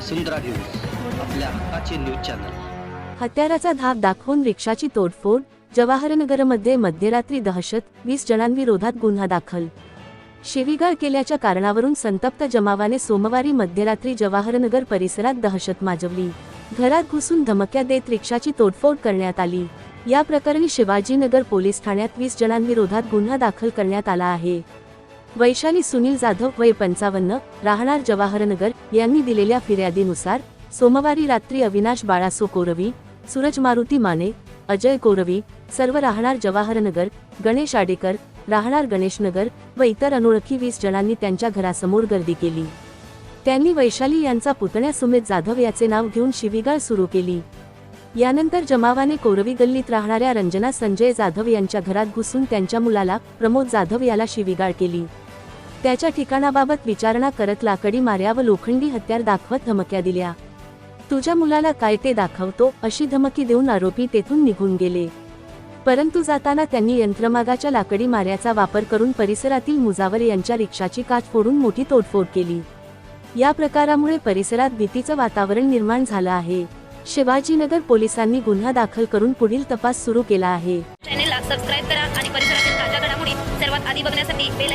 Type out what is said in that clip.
वसुंधरा news आपल्या हक्काचे news channel. हत्याराचा धाक दाखवून रिक्षाची तोडफोड जवाहरनगरमध्ये मध्यरात्री दहशत वीस जणांविरोधात गुन्हा दाखल. शिवीगाळ केल्याच्या कारणावरून संतप्त जमावाने सोमवारी मध्यरात्री जवाहरनगर परिसरात दहशत माजवली. घरात घुसून धमक्या देत रिक्षाची तोडफोड करण्यात आली. या प्रकरणी शिवाजीनगर पोलीस ठाण्यात वीस जणांविरोधात गुन्हा दाखल करण्यात आला आहे. वैशाली सुनील जाधव वय पंचावन्न राहणार जवाहरनगर यांनी दिलेल्या फिर्यादीनुसार सोमवारी रात्री अविनाश बाळासो कोरवी सूरज मारुती माने अजय कोरवी सर्व राहणार जवाहरनगर गणेश आडेकर राहणार गणेशनगर व इतर अनोळखी वीस जणांनी त्यांच्या घरासमोर गर्दी केली. त्यांनी वैशाली यांचा पुतण्या सुमित जाधव याचे नाव घेऊन शिवीगाळ सुरू केली. यानंतर जमावाने कोरवी गल्लीत राहणाऱ्या रंजना संजय जाधव यांच्या घरात घुसून त्यांच्या मुलाला प्रमोद जाधव याला शिवीगाळ केली. त्याच्या ठिकाणाबाबत विचारणा करत लाकडी माऱ्या व लोखंडी हत्यार दाखवत धमक्या दिल्या. तुझ्या मुलाला काय ते दाखवतो? अशी धमकी देऊन आरोपी तेथून निघून गेले. परंतु जाताना त्यांनी यंत्रमागाच्या लाकडी माऱ्याचा वापर करून परिसरातील मुजावर यांच्या रिक्षाची काच फोडून मोठी तोडफोड केली. या प्रकारामुळे परिसरात भीतीचं वातावरण निर्माण झालं आहे. शिवाजीनगर पोलिसांनी गुन्हा दाखल करून पुढील तपास सुरू केला आहे. चॅनेलला सबस्क्राईब करा आणि परिसरातील ताज्या घडामोडी सर्वात आधी बघण्यासाठी बेल